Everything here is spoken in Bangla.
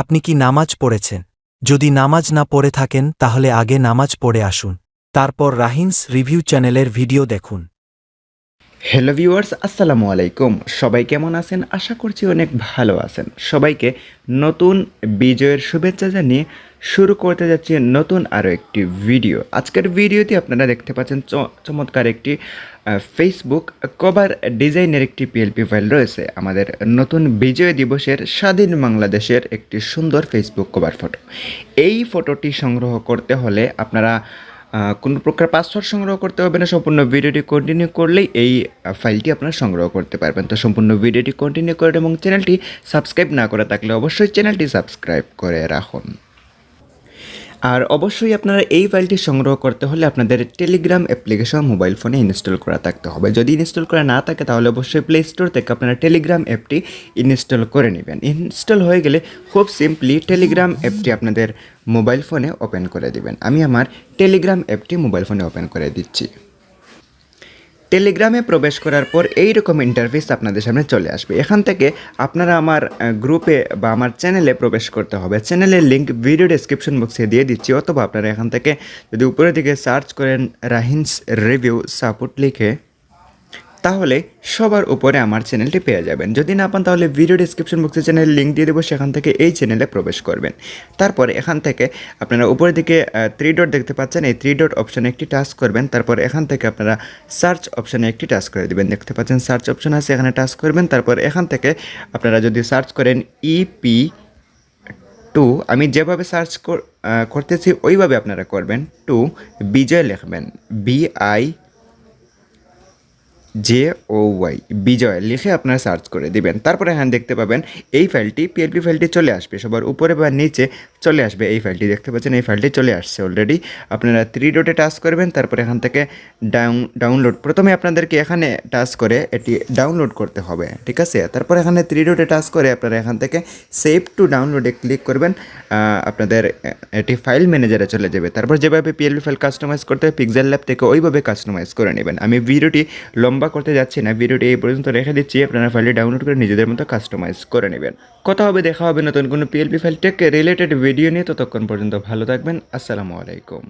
আপনি কি নামাজ পড়েছেন? যদি নামাজ না পড়ে থাকেন, তাহলে আগে নামাজ পড়ে আসুন। তারপর রাহিন্স রিভিউ চ্যানেলের ভিডিও দেখুন। হ্যালো ভিউয়ার্স আসসালামু আলাইকুম। সবাই কেমন আছেন? আশা করছি অনেক ভালো আছেন। সবাইকে নতুন বিজয়ের শুভেচ্ছা জানিয়ে শুরু করতে যাচ্ছি নতুন আরও একটি ভিডিও আজকের ভিডিওতে আপনারা দেখতে পাচ্ছেন চমৎকার একটি ফেসবুক কভার ডিজাইনের একটি পিএলপি ফাইল রয়েছে। আমাদের নতুন বিজয় দিবসের স্বাধীন বাংলাদেশের একটি সুন্দর ফেসবুক কভার ফটো এই ফটোটি সংগ্রহ করতে হলে আপনারা কোনো প্রকার পাসওয়ার্ড সংগ্রহ করতে হবে না, সম্পূর্ণ ভিডিওটি কন্টিনিউ করলেই এই ফাইলটি আপনারা সংগ্রহ করতে পারবেন। তো সম্পূর্ণ ভিডিওটি কন্টিনিউ করেন এবং চ্যানেলটি সাবস্ক্রাইব না করে থাকলে অবশ্যই চ্যানেলটি সাবস্ক্রাইব করে রাখুন। আর অবশ্যই আপনারা এই ফাইলটি সংগ্রহ করতে হলে আপনাদের টেলিগ্রাম অ্যাপ্লিকেশন মোবাইল ফোনে ইনস্টল করা থাকতে হবে। যদি ইনস্টল করা না থাকে, তাহলে অবশ্যই প্লে স্টোর থেকে আপনারা টেলিগ্রাম অ্যাপটি ইনস্টল করে নেবেন। ইনস্টল হয়ে গেলে খুব সিম্পলি টেলিগ্রাম অ্যাপটি আপনাদের মোবাইল ফোনে ওপেন করে দিবেন। আমি আমার টেলিগ্রাম অ্যাপটি মোবাইল ফোনে ওপেন করে দিচ্ছি। টেলিগ্রামে প্রবেশ করার পর এই রকম ইন্টারফেস আপনাদের সামনে চলে আসবে। এখান থেকে আপনারা আমার গ্রুপে বা আমার চ্যানেলে প্রবেশ করতে হবে। চ্যানেলের লিঙ্ক ভিডিও ডেসক্রিপশন বক্সে দিয়ে দিচ্ছি, অথবা আপনারা এখান থেকে যদি উপরের দিকে সার্চ করেন রাহিনস রিভিউ সাপোর্ট লিখে তাহলে সবার উপরে আমার চ্যানেলটি পেয়ে যাবেন। যদি না পান তাহলে ভিডিও ডিসক্রিপশন বক্সে চ্যানেলের লিঙ্ক দিয়ে দেবো, সেখান থেকে এই চ্যানেলে প্রবেশ করবেন। তারপরে এখান থেকে আপনারা উপরের দিকে থ্রি ডট দেখতে পাচ্ছেন, এই থ্রি ডট অপশানে একটি টাচ করবেন। তারপর এখান থেকে আপনারা সার্চ অপশানে একটি টাচ করে দেবেন। দেখতে পাচ্ছেন সার্চ অপশান আছে, এখানে টাচ করবেন। তারপর এখান থেকে আপনারা যদি সার্চ করেন E ইপি টু আমি যেভাবে সার্চ করতেছি, ওইভাবে আপনারা করবেন। টু বিজয় লিখবেন B I J O Y Bijoy, লিখে আপনারা সার্চ করে দিবেন। তারপরে এখানে দেখতে পাবেন, এই ফাইলটি পিএলপি ফাইলটি চলে আসবে। সবার উপরে বা নিচে চলে আসবে এই ফাইলটি দেখতে পাচ্ছেন, এই ফাইলটি চলে আসছে অলরেডি আপনারা থ্রি ডটে টাচ করবেন, তারপরে এখান থেকে ডাউন ডাউনলোড প্রথমে আপনাদেরকে এখানে টাচ করে এটি ডাউনলোড করতে হবে, ঠিক আছে? তারপর এখানে থ্রি ডটে টাচ করে আপনারা এখান থেকে সেভ টু ডাউনলোডে ক্লিক করবেন। আপনাদের এটি ফাইল ম্যানেজারে চলে যাবে। তারপর যেভাবে পিএলপি ফাইল কাস্টমাইজ করতে হয় পিক্সেল ল্যাব থেকে ওইভাবে কাস্টমাইজ করে নেবেন। আমি ভিডিওটি লম্বা করতে যাচ্ছি না, ভিডিওটি এই পর্যন্ত রেখে দিচ্ছি, আপনারা ফাইলটি ডাউনলোড করে নিজেদের মতো কাস্টমাইজ করে নেবেন। কথা হবে, দেখা হবে নতুন কোনো PLP file tech related video নিয়ে, ততক্ষণ পর্যন্ত ভালো থাকবেন, আসসালামু আলাইকুম।